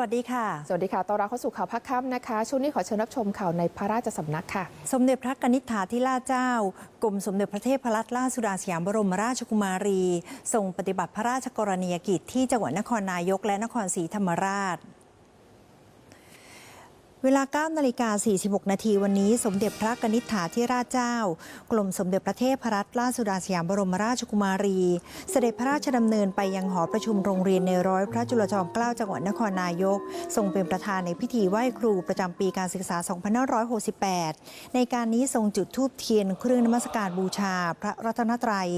สวัสดีค่ะ สวัสดีค่ะต้อนรับเข้าสู่ข่าวพักค่ำนะคะ ช่วงนี้ขอเชิญรับชมข่าวในพระราชสำนักค่ะ สมเด็จพระกนิษฐาธิราชเจ้า กรมสมเด็จพระเทพรัตนราชสุดาสยามบรมราชกุมารีทรงปฏิบัติพระราชกรณียกิจที่จังหวัดนครนายกและนครศรีธรรมราช เวลา9นาฬิกา 46 นาทีวันนี้ สมเด็จพระกนิษฐาธิราชเจ้า กรมสมเด็จพระเทพรัตนราชสุดาสยามบรมราชกุมารี เสด็จพระราชดำเนินไปยังหอประชุมโรงเรียนในร้อยพระจุลจอมเกล้าจังหวัดนครนายก ทรงเป็นประธานในพิธีไหว้ครูประจำปีการศึกษา 2568 ในการนี้ทรงจุดธูปเทียนเครื่องนมัสการบูชา พระรัตนตรัย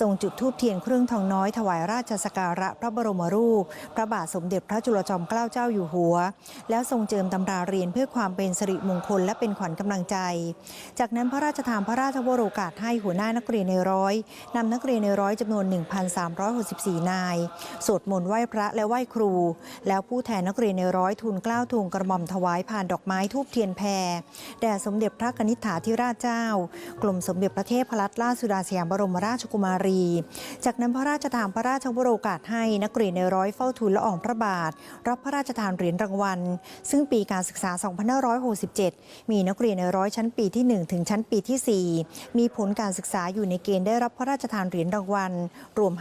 ทรงจุดธูปเทียนเครื่องทองน้อยถวายราชสการะพระบรมรูป พระบาทสมเด็จพระจุลจอมเกล้าเจ้าอยู่หัว แล้วทรงเจิมตำราเรียนเพื่อความเป็นสิริมงคลและเป็นขวัญกำลังใจ จากนั้นพระราชทานพระราชวโรกาสให้หัวหน้านักเรียนในร้อยนำนักเรียนในร้อยจำนวน 1,364 นาย สวดมนต์ไหว้พระและไหว้ครู แล้วผู้แทนนักเรียนในร้อยทูลกล้าวทูลกระหม่อมถวายผ่านดอกไม้ทูบเทียนแพรแด่สมเด็จพระนิษฐาธิราชเจ้ากรมสมเด็จพระเทพรัตนราชสุดาสยามบรมราชกุมารี จากนั้นพระราชทานพระราชวโรกาสให้นักเรียนในร้อยเฝ้าทูลละอองพระบาท รับพระราชทานเหรียญรางวัล ซึ่งปีการศึกษา2567 มีนักเรียนในร้อยชั้นปีที่ 1 ถึงชั้นปีที่ 4 มีผลการศึกษาอยู่ในเกณฑ์ได้รับพระราชทานเหรียญรางวัล รวม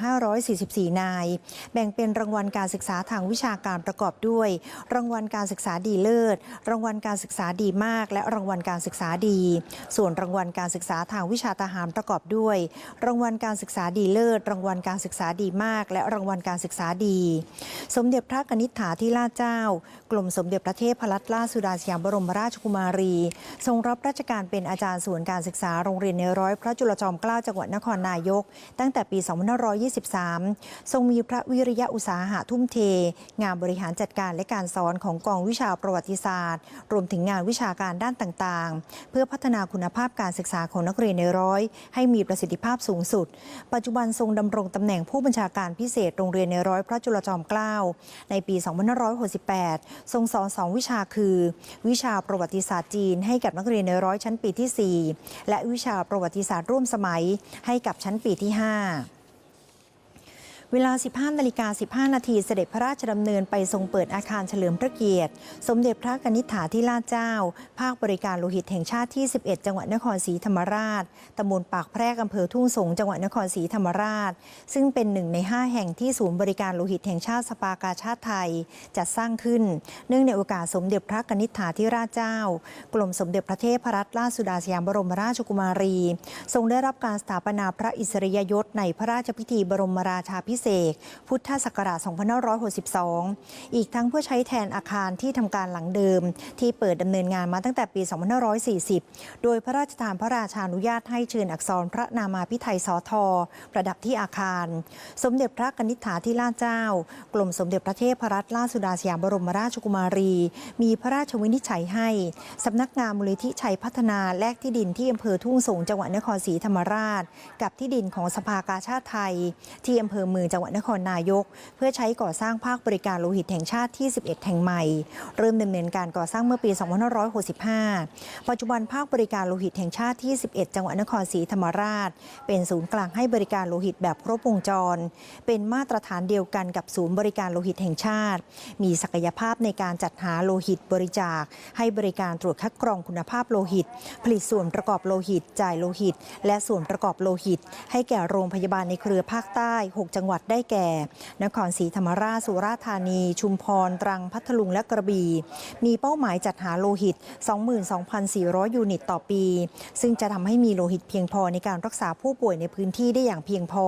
544 นาย แบ่งเป็นรางวัลการศึกษาทางวิชาการประกอบด้วย รางวัลการศึกษาดีเลิศ รางวัลการศึกษาดีมาก และรางวัลการศึกษาดี ส่วนรางวัลการศึกษาทางวิชาทหารประกอบด้วย รางวัลการศึกษาดีเลิศ รางวัลการศึกษาดีมาก และรางวัลการศึกษาดี สมเด็จพระกนิษฐาธิราชเจ้ากรมสมเด็จพระเทพรัตนราชสุดาสยามบรมราชกุมารี ทรงรับราชการเป็นอาจารย์ส่วนการศึกษาโรงเรียนในร้อยพระจุลจอมเกล้าจังหวัดนครนายก ตั้งแต่ปี 2523 ทรงมีพระวิริยะอุตสาหะทุ่มเท งานบริหารจัดการและการสอนของกองวิชาประวัติศาสตร์ รวมถึงงานวิชาการด้านต่างๆ เพื่อพัฒนาคุณภาพการศึกษาของนักเรียนในร้อย ให้มีประสิทธิภาพสูงสุด ปัจจุบันทรงดำรงตำแหน่งผู้บัญชาการพิเศษโรงเรียนในร้อยพระจุลจอมเกล้าในปี 2568 ทรงสอนสองวิชาคือวิชาประวัติศาสตร์จีน ให้กับนักเรียนในร้อยชั้นปีที่ 4 และวิชาประวัติศาสตร์ร่วมสมัยให้กับชั้นปีที่ 5 เวลา 15นาฬิกา15 นาทีเสด็จพระราชดำเนินไปทรงเปิดอาคารเฉลิมพระเกียรติ สมเด็จพระกนิษฐาธิราชเจ้า ภาคบริการโลหิตแห่งชาติที่ 11 จังหวัดนครศรีธรรมราชตำบลปากแพรกอำเภอทุ่งสงจังหวัดนครศรีธรรมราช ซึ่งเป็นหนึ่งใน 5 แห่งที่ศูนย์บริการโลหิตแห่งชาติสปากาชาติไทยจัดสร้างขึ้น เนื่องในโอกาสสมเด็จพระกนิษฐาธิราชเจ้า กรมสมเด็จพระเทพรัตนราชสุดาสยามบรมราชกุมารี ทรงได้รับการสถาปนาพระอิสริยยศในพระราชพิธีบรมราชาพิเศษ พุทธศักราช 2562 อีกทั้งเพื่อใช้แทนอาคารที่ทำการหลังเดิม ที่เปิดดำเนินงานมาตั้งแต่ปี 2540 โดยพระราชทานพระราชานุญาตให้เชิญอักษรพระนามาพิไทยสอทอประดับที่อาคาร สมเด็จพระกนิษฐาธิราชเจ้ากรมสมเด็จพระเทพรัตนราชสุดาสยามบรมราชกุมารี มีพระราชวินิจฉัยให้สำนักงานมูลนิธิชัยพัฒนาแลกที่ดินที่อำเภอทุ่งสงจังหวัดนครศรีธรรมราช กับที่ดินของสภากาชาติไทย ที่อำเภอเมืองจังหวัดนครนายก เพื่อใช้ก่อสร้างภาคบริการโลหิตแห่งชาติที่ 11 แห่งใหม่ เริ่มดำเนินการก่อสร้างเมื่อปี 2565 ปัจจุบันภาคบริการโลหิตแห่งชาติที่ 11 จังหวัดนครศรีธรรมราช เป็นศูนย์กลางให้บริการโลหิตแบบครบวงจร เป็นมาตรฐานเดียวกันกับศูนย์บริการโลหิตแห่งชาติ มีศักยภาพในการจัดหาโลหิตบริจาค ให้บริการตรวจคัดกรองคุณภาพโลหิต ผลิตส่วนประกอบโลหิต จ่ายโลหิต และส่วนประกอบโลหิต ให้แก่โรงพยาบาลในเครือภาคใต้ 6 จังหวัดได้แก่ นครศรีธรรมราช สุราษฎร์ธานี ชุมพร ตรัง พัทลุง และกระบี่ มีเป้าหมายจัดหาโลหิต 22,400 ยูนิตต่อปี ซึ่งจะทำให้มีโลหิตเพียงพอในการรักษาผู้ป่วยในพื้นที่ได้อย่างเพียงพอ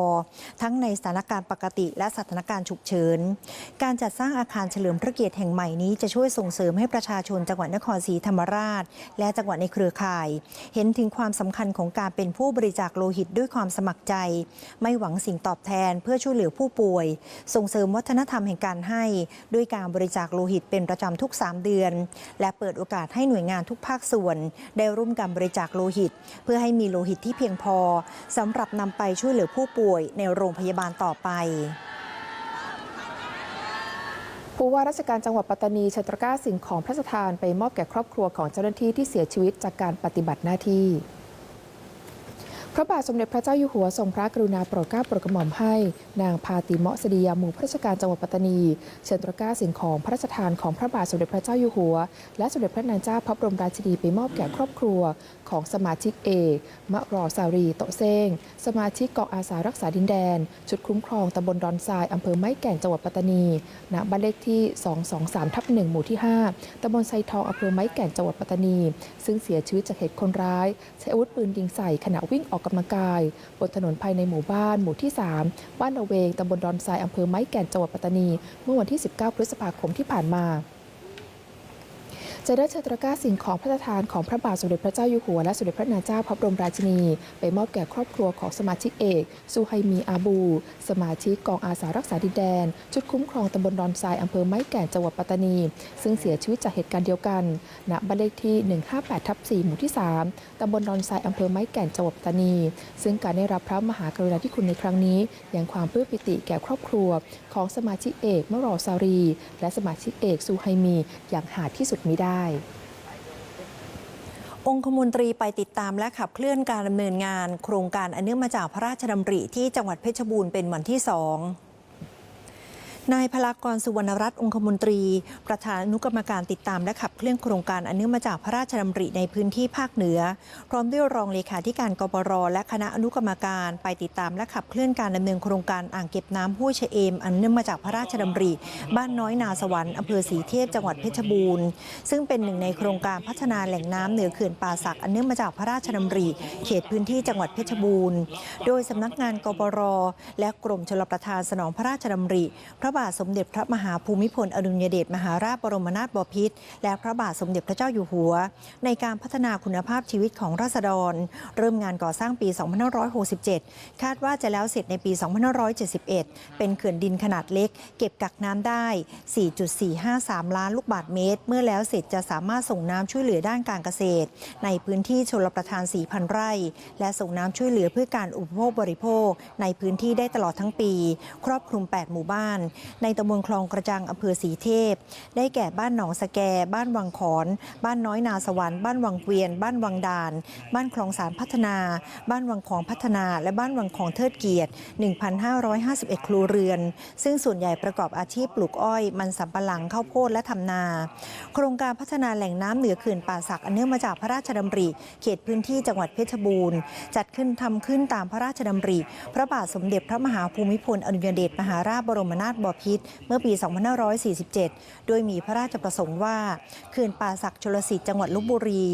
ทั้งในสถานการณ์ปกติ และสถานการณ์ฉุกเฉิน การจัดสร้างอาคารเฉลิมพระเกียรติแห่งใหม่นี้จะช่วยส่งเสริมให้ประชาชนจังหวัดนครศรีธรรมราช และจังหวัดในเครือข่าย เห็นถึงความสำคัญของการเป็นผู้บริจาคโลหิตด้วยความสมัครใจ ไม่หวังสิ่งตอบแทนเพื่อช่วยเหลือผู้ป่วย ส่งเสริมวัฒนธรรมแห่งการให้ ด้วยการบริจาคโลหิตเป็นประจำทุก 3 เดือน และเปิดโอกาสให้หน่วยงานทุกภาคส่วน ได้ร่วมกันบริจาคโลหิต เพื่อให้มีโลหิตที่เพียงพอสำหรับนำไปช่วยเหลือผู้ป่วยในโรงพยาบาลต่อไปผู้ว่าราชการจังหวัดปัตตานีชัตรก้าสิ่งของพระราชทานไปมอบแก่ครอบครัวของเจ้าหน้าที่ที่เสียชีวิตจากการปฏิบัติหน้าที่ พระบาทสมเด็จพระเจ้าอยู่หัวทรงพระกรุณาโปรดเกล้าโปรดกระหม่อมให้ นางพาติเมาะสดียาหมู่พระราชการจังหวัดปัตตานี เชิญตระก้าสิ่งของพระราชทานของพระบาทสมเด็จพระเจ้าอยู่หัว และสมเด็จพระนางเจ้าพระบรมราชินีไปมอบแก่ครอบครัว ของสมาชิกเอกมะรอสารีโตเซงสมาชิกกองอาสารักษาดินแดน ชุดคุ้มครองตำบลดอนทรายอำเภอไม้แก่นจังหวัดปัตตานีณบ้านเลขที่ 223ทับ1หมู่ที่ 5ตำบลไซทองอำเภอไม้แก่นจังหวัดปัตตานี ซึ่งเสียชีวิตจากเหตุคนร้าย ใช้อาวุธปืนยิงใส่ขณะวิ่งออกกำลังกาย บนถนนภายในหมู่บ้าน หมู่ที่ 3 บ้านละเวงตำบลดอนทรายอำเภอไม้แก่นจังหวัดปัตตานี เมื่อวันที่ 19 พฤษภาคมที่ผ่านมา จะได้เชิญตระกร้าสิ่งของพระราชทานของพระบาทสมเด็จพระเจ้าอยู่หัวและสมเด็จพระนางเจ้าพระบรมราชินี ไปมอบแก่ครอบครัวของสมาชิกเอกซูไฮมีอาบู สมาชิกกองอาสารักษาดินแดน ชุดคุ้มครองตำบลดอนทรายอำเภอไม้แก่นจังหวัดปัตตานี ซึ่งเสียชีวิตจากเหตุการณ์เดียวกันณบ้านเลขที่ 158ทับ4หมู่ที่ 3ตำบลดอนทรายอำเภอไม้แก่นจังหวัดปัตตานี ซึ่งการได้รับพระมหากรุณาธิคุณในครั้งนี้ยังความปลื้มปิติแก่ครอบครัวของสมาชิกเอกมรอซารี และสมาชิกเอกซูไฮมี อย่างหาที่สุดมิได้องคมนตรีไปติดตามและขับเคลื่อนการดำเนินงาน โครงการอันเนื่องมาจากพระราชดำริที่จังหวัดเพชรบูรณ์เป็นวันที่สอง นายพลากรสุวรรณรัตน์องคมนตรี ประธานอนุกรรมการติดตามและขับเคลื่อนโครงการอันเนื่องมาจากพระราชดำริในพื้นที่ภาคเหนือ พร้อมด้วยรองเลขาธิการกปรและคณะอนุกรรมการไปติดตามและขับเคลื่อนการดำเนินโครงการอ่างเก็บน้ำห้วยเชเอม อันเนื่องมาจากพระราชดำริ บ้านน้อยนาสวรรค์อำเภอสีเทพจังหวัดเพชรบูรณ์ ซึ่งเป็นหนึ่งในโครงการพัฒนาแหล่งน้ำเหนือเขื่อนป่าสักอันเนื่องมาจากพระราชดำริ เขตพื้นที่จังหวัดเพชรบูรณ์ โดยสำนักงานกปรและกรมชลประทานสนองพระราชดำริพระบาทสมเด็จพระมหาภูมิพลอดุลยเดชมหาราชบรมนาถบพิตรและพระบาทสมเด็จพระเจ้าอยู่หัว ในการพัฒนาคุณภาพชีวิตของราษฎร เริ่มงานก่อสร้างปี 2567 คาดว่าจะแล้วเสร็จในปี 2571 เป็นเขื่อนดินขนาดเล็ก เก็บกักน้ำได้ 4.453 ล้านลูกบาศก์เมตร เมื่อแล้วเสร็จจะสามารถส่งน้ำช่วยเหลือด้านการเกษตร ในพื้นที่ชลประทาน 4,000 ไร่ และส่งน้ำช่วยเหลือเพื่อการอุปโภคบริโภค ในพื้นที่ได้ตลอดทั้งปี ครอบคลุม 8 หมู่บ้านในตำบลคลองกระจังอำเภอสีเทพ ได้แก่บ้านหนองสแก บ้านวังขอน บ้านน้อยนาสวรรค์บ้านวังเกวียน บ้านวังดาน บ้านคลองสารพัฒนา บ้านวังของพัฒนา และบ้านวังของเทิดเกียรติ 1,551 ครัวเรือน ซึ่งส่วนใหญ่ประกอบอาชีพปลูกอ้อย มันสำปะหลังข้าวโพดและทำนา โครงการพัฒนาแหล่งน้ำเหนือเขื่อนป่าสักอันเนื่องมาจากพระราชดำริ เขตพื้นที่จังหวัดเพชรบูรณ์ จัดขึ้นทำขึ้นตามพระราชดำริ พระบาทสมเด็จพระมหาภูมิพลอดุลยเดชมหาราชบรมนาถบพิตรเมื่อปี 2547 โดยมีพระราชประสงค์ว่าเขื่อนป่าสักชลสิทธิ์จังหวัดลบบุรี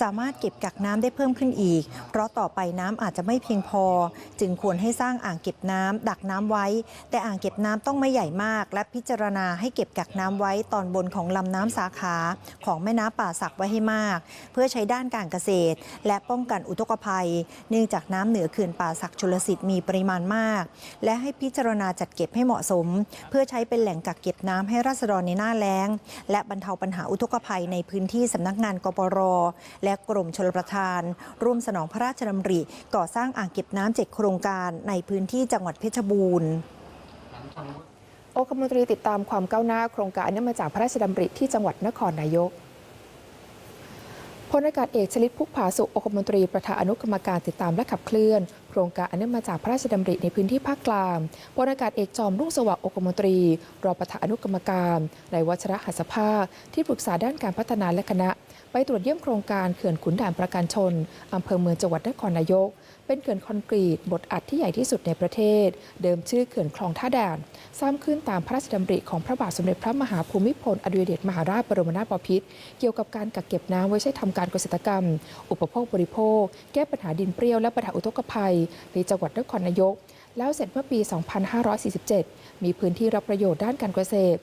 สามารถเก็บกักน้ำได้เพิ่มขึ้นอีก เพราะต่อไปน้ำอาจจะไม่เพียงพอ จึงควรให้สร้างอ่างเก็บน้ำดักน้ำไว้ แต่อ่างเก็บน้ำต้องไม่ใหญ่มาก และพิจารณาให้เก็บกักน้ำไว้ตอนบนของลำน้ำสาขาของแม่น้ำป่าสักไว้ให้มาก เพื่อใช้ด้านการเกษตร และป้องกันอุทกภัย เนื่องจากน้ำเหนือเขื่อนป่าสักชลสิทธิ์มีปริมาณมาก และให้พิจารณาจัดเก็บให้เหมาะสมเพื่อใช้เป็นแหล่งกักเก็บน้ำให้ราษฎรในหน้าแล้ง และบรรเทาปัญหาอุทกภัยในพื้นที่สำนักงานกปร และกรมชลประทาน ร่วมสนองพระราชดำริ ก่อสร้างอ่างเก็บน้ำเจ็ดโครงการในพื้นที่จังหวัดเพชรบูรณ์อคมนตรีติดตามความก้าวหน้าโครงการเนื่องมาจากพระราชดำริที่จังหวัดนครนายกพลอากาศเอกชลิตพุกผาสุอคมนตรีประธานอนุกรรมการติดตามและขับเคลื่อน ครงการอันเนื่องมาจากพระราชดำริในพื้นที่ภาคกลางพลอากาศเอกจอมรุ่งสว่างอกมนตรี รองประธานอนุกรรมการในวัชระหัสภาคที่ปรึกษาด้านการพัฒนาและคณะ ไปตรวจเยี่ยมโครงการเขื่อนขุนด่านประการชนอำเภอเมืองจังหวัดนครนายก เป็นเขื่อนคอนกรีตบดอัดที่ใหญ่ที่สุดในประเทศ เดิมชื่อเขื่อนคลองท่าด่านสร้างขึ้นตามพระราชดำริของพระบาทสมเด็จพระมหาภูมิพลอดุลยเดชมหาราชบรมนาถบพิตรเกี่ยวกับการกักเก็บน้ำไว้ใช้ทำการเกษตรกรรม อุปโภคบริโภค แก้ปัญหาดินเปรี้ยวและปัญหาอุทกภัยในจังหวัดนครนายก แล้วเสร็จเมื่อปี 2547 มีพื้นที่รับประโยชน์ด้านการเกษตร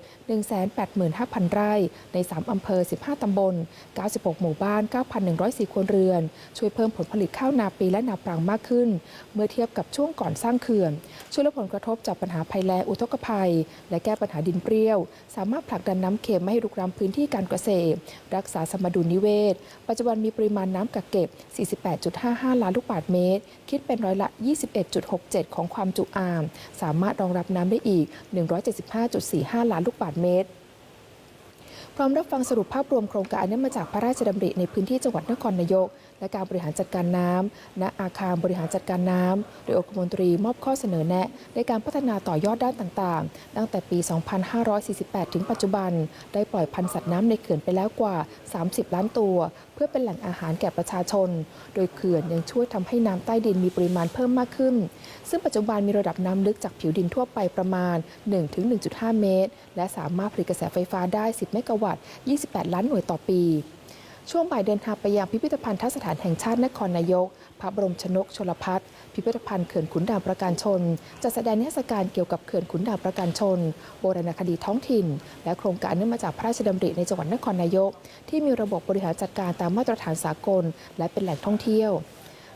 185,000 ไร่ ใน 3 อำเภอ 15 ตำบล 96 หมู่บ้าน 9,104 ครัวเรือน ช่วยเพิ่มผลผลิตข้าวนาปีและนาปรังมากขึ้น เมื่อเทียบกับช่วงก่อนสร้างเขื่อน ช่วยลดผลกระทบจากปัญหาภัยแล้งอุทกภัย และแก้ปัญหาดินเปรี้ยว สามารถผลักดันน้ำเค็มไม่ให้รุกรานพื้นที่การเกษตร รักษาสมดุลนิเวศ ปัจจุบันมีปริมาณน้ำกักเก็บ 48.55 ล้านลูกบาศก์เมตร คิดเป็นร้อยละ 21.67 ของความจุอ่างสามารถรองรับน้ำได้อีก175.45 ล้านลูกบาศก์เมตร พร้อมรับฟังสรุปภาพรวมโครงการนเนื่องมาจากพระราชดำริในพื้นที่จังหวัดนครนายก และการบริหารจัดการน้ำณอาคารบริหารจัดการน้ำโดยองคมนตรีมอบข้อเสนอแนะ ในการพัฒนาต่อยอดด้านต่างๆ ตั้งแต่ปี 2548 ถึงปัจจุบัน ได้ปล่อยพันธุ์สัตว์น้ำในเขื่อนไปแล้วกว่า 30 ล้านตัวเพื่อเป็นแหล่งอาหารแก่ประชาชน โดยเขื่อนยังช่วยทำให้น้ำใต้ดินมีปริมาณเพิ่มมากขึ้น ซึ่งปัจจุบันมีระดับน้ำลึกจากผิวดินทั่วไปประมาณ 1-1.5 เมตร และสามารถผลิตกระแสไฟฟ้าได้ 10 เมกะวัตต์ 28 ล้านหน่วยต่อปี ช่วงบ่ายเดินทางไปยังพิพิธภัณฑ์ทัศฐานแห่งชาตินครนายก พระบรมชนกชลพัฒน์พิพิธภัณฑ์เขื่อนขุนด่านประการชนจะแสดงนิทรรศการเกี่ยวกับเขื่อนขุนด่านประการชน โบราณคดีท้องถิ่น และโครงการเนื่องมาจากพระราชดำริในจังหวัดนครนายก ที่มีระบบบริหารจัดการตามมาตรฐานสากล และเป็นแหล่งท่องเที่ยว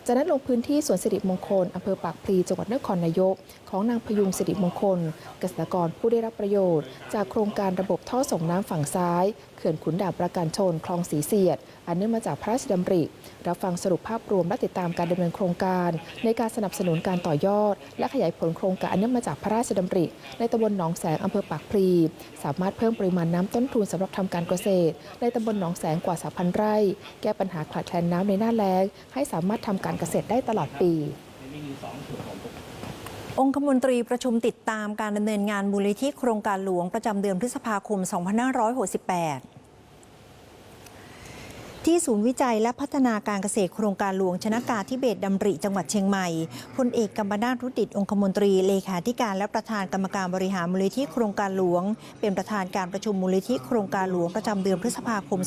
จากนั้นลงพื้นที่สวนสิริมงคลอำเภอปากพลีจังหวัดนครนายก ของนางพยุงสิริมงคล เกษตรกรผู้ได้รับประโยชน์ จากโครงการระบบท่อส่งน้ำฝั่งซ้ายเขื่อนขุนด่านประการชน คลองสีเสียด อันเนื่องมาจากพระราชดำริรับฟังสรุปภาพรวมและติดตามการดำเนินโครงการ ในการสนับสนุนการต่อยอด และขยายผลโครงการอันเนื่องมาจากพระราชดำริ ในตำบลหนองแสงอำเภอปากพลีสามารถเพิ่มปริมาณน้ำต้นทุนสำหรับทำการเกษตร ในตำบลหนองแสงกว่า3,000ไร่ แก้ปัญหาขาดแคลนน้ำในหน้าแล้งให้สามารถทำการเกษตรได้ตลอดปี องคมนตรีประชุมติดตามการดำเนินงานมูลนิธิโครงการหลวงประจำเดือนพฤษภาคม 2568 ที่ศูนย์วิจัยและพัฒนาการเกษตรโครงการหลวงชนะกาธิเบศรดำริจังหวัดเชียงใหม่พลเอกกัมปนาทรุดิตองคมนตรีเลขาธิการและประธานกรรมการบริหารมูลนิธิโครงการหลวง เป็นประธานการประชุมมูลนิธิโครงการหลวงประจำเดือนพฤษภาคม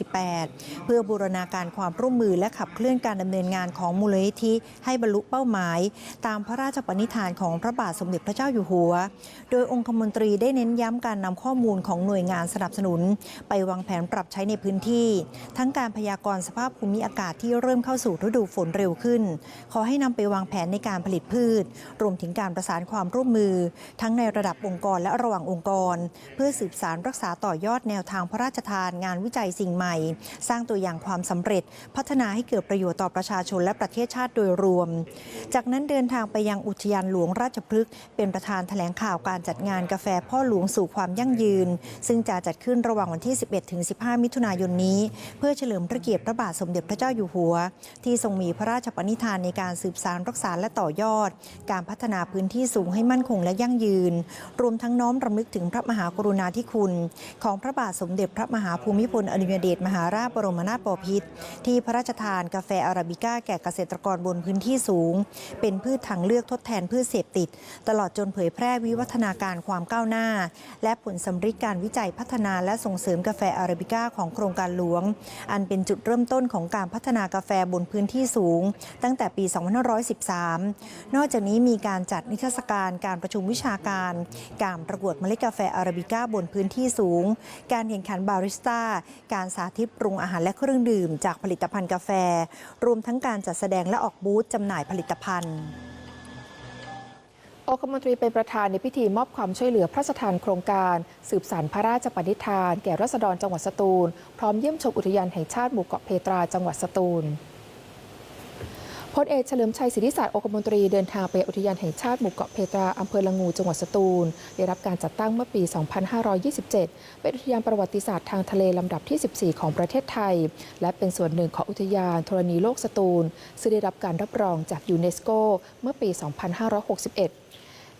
2568 เพื่อบูรณาการความร่วมมือและขับเคลื่อนการดำเนินงานของมูลนิธิให้บรรลุเป้าหมาย ตามพระราชปณิธานของพระบาทสมเด็จพระเจ้าอยู่หัว โดยองคมนตรีได้เน้นย้ำการนำข้อมูลของหน่วยงานสนับสนุน ไปวางแผนปรับใช้ในพื้นที่ทั้งการพยากรณ์สภาพภูมิอากาศที่เริ่มเข้าสู่ฤดูฝนเร็วขึ้น ขอให้นำไปวางแผนในการผลิตพืช รวมถึงการประสานความร่วมมือ ทั้งในระดับองค์กรและระหว่างองค์กร เพื่อสืบสารรักษาต่อยอดแนวทางพระราชทานงานวิจัยสิ่งใหม่ สร้างตัวอย่างความสำเร็จ พัฒนาให้เกิดประโยชน์ต่อประชาชนและประเทศชาติโดยรวม จากนั้นเดินทางไปยังอุทยานหลวงราชพฤกษ์เป็นประธานแถลงข่าวการจัดงานกาแฟพ่อหลวงสู่ความยั่งยืน ซึ่งจะจัดขึ้นระหว่างวันที่ 11ถึง15 มิถุนายนนี้พื่อเฉลิมพระเกียรติพระบาทสมเด็จพระเจ้าอยู่หัว ที่ทรงมีพระราชปณิธานในการสืบสานรักษาและต่อยอด การพัฒนาพื้นที่สูงให้มั่นคงและยั่งยืน รวมทั้งน้อมรำลึกถึงพระมหากรุณาธิคุณ ของพระบาทสมเด็จพระมหาภูมิพลอดุลยเดชมหาราชบรมนาถบพิตรที่พระราชทานกาแฟอาราบิก้าแก่เกษตรกรบนพื้นที่สูง เป็นพืชทางเลือกทดแทนพืชเสพติด ตลอดจนเผยแพร่วิวัฒนาการความก้าวหน้า และผลสำฤทธิ์การวิจัยพัฒนาและส่งเสริมกาแฟอาราบิก้าของโครงการหลวงอันเป็นจุดเริ่มต้นของการพัฒนากาแฟบนพื้นที่สูง ตั้งแต่ปี 2513 นอกจากนี้มีการจัดนิทรรศการการประชุมวิชาการ การประกวดเมล็ดกาแฟอาราบิก้าบนพื้นที่สูง การแข่งขันบาริสต้า การสาธิตปรุงอาหารและเครื่องดื่ม จากผลิตภัณฑ์กาแฟ รวมทั้งการจัดแสดงและออกบูธจำหน่ายผลิตภัณฑ์ องคมนตรีเป็นประธานในพิธีมอบความช่วยเหลือพระราชทานโครงการ สืบสานพระราชปณิธาน แก่รัษฎรจังหวัดสตูล พร้อมเยี่ยมชมอุทยานแห่งชาติหมู่เกาะเพตราจังหวัดสตูลพลเอกเฉลิมชัยศิริศาสตร์องคมนตรีเดินทางไปอุทยานแห่งชาติหมู่เกาะเพตราอำเภอละงูจังหวัดสตูล ได้รับการจัดตั้งเมื่อปี 2527 เป็นอุทยานประวัติศาสตร์ทางทะเลลำดับที่ 14 ของประเทศไทย และเป็นส่วนหนึ่งของอุทยานธรณีโลกสตูล ซึ่งได้รับการรับรองจากยูเนสโก เมื่อปี 2561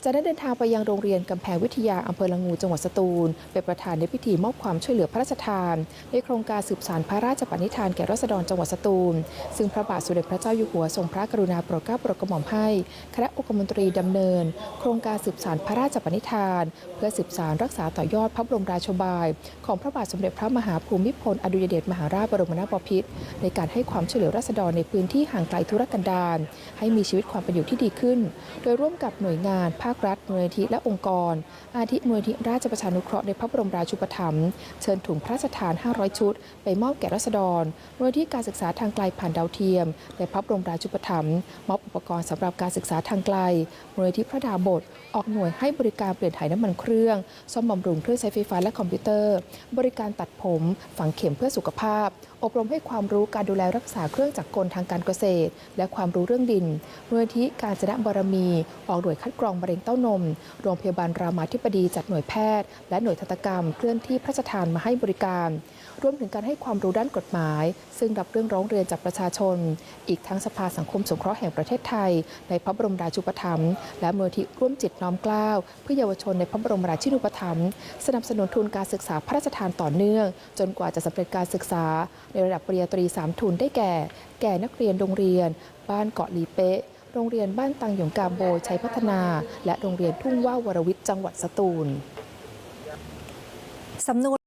จากนั้นเดินทางไปยังโรงเรียนกำแพงวิทยาอำเภอละงูจังหวัดสตูล เป็นประธานในพิธีมอบความช่วยเหลือพระราชทาน ในโครงการสืบสานพระราชปณิธานแก่รัษฎรจังหวัดสตูล ซึ่งพระบาทสมเด็จพระเจ้าอยู่หัวทรงพระกรุณาโปรดเกล้าโปรดกระหม่อมให้คณะองคมนตรีดำเนิน โครงการสืบสานพระราชปณิธาน เพื่อสืบสานรักษาต่อยอดพระบรมราชบาย ของพระบาทสมเด็จพระมหาภูมิพลอดุยเดชมหาราชบรมนาถบพิตรในการให้ความช่วยเหลือรัษฎรในพื้นที่ห่างไกลธุรกันดารให้มีชีวิตความเป็นอยู่ที่ดีขึ้น โดยร่วมกับหน่วยงานภาครัฐมูลนิธิและองค์กร อาทิมูลนิธิราชประชานุเคราะห์ในพระบรมราชูปถัมภ์เชิญถุงพระราชทาน 500 ชุด ไปมอบแก่รัษฎรมูลนิธิการศึกษาทางไกลผ่านดาวเทียม ในพระบรมราชูปถัมภ์มอบอุปกรณ์สำหรับการศึกษาทางไกลมูลนิธิพระดาบทออกหน่วยให้บริการเปลี่ยนถ่ายน้ำมันเครื่องซ่อมบำรุงเครื่องใช้ไฟฟ้าและคอมพิวเตอร์ บริการตัดผม ฝังเข็มเพื่อสุขภาพ อบรมให้ความรู้การดูแลรักษาเครื่องจักรกลทางการเกษตร และความรู้เรื่องดินมูลนิธิการจนะบารมี ออกหน่วยคัดกรองมะเร็งเต้านม โรงพยาบาลรามาธิบดีจัดหน่วยแพทย์ และหน่วยทันตกรรม เคลื่อนที่พระราชทานมาให้บริการรวมถึงการให้ความรู้ด้านกฎหมาย ซึ่งรับเรื่องร้องเรียนจากประชาชน อีกทั้งสภาสังคมสงเคราะห์แห่งประเทศไทย ในพระบรมราชูปถัมภ์และมูลที่ร่วมจิตน้อมกล้าวเพื่อเยาวชนในพระบรมราชินูปถัมภ์สนับสนุนทุนการศึกษาพระราชทานต่อเนื่อง จนกว่าจะสำเร็จการศึกษาในระดับปริญญาตรีสามทุนได้แก่ แก่นักเรียนโรงเรียน บ้านเกาะลีเป๊ะ โรงเรียนบ้านตังหยงกามโบชัยพัฒนา และโรงเรียนทุ่งว่าววรวิทย์จังหวัดสตูลสำนวน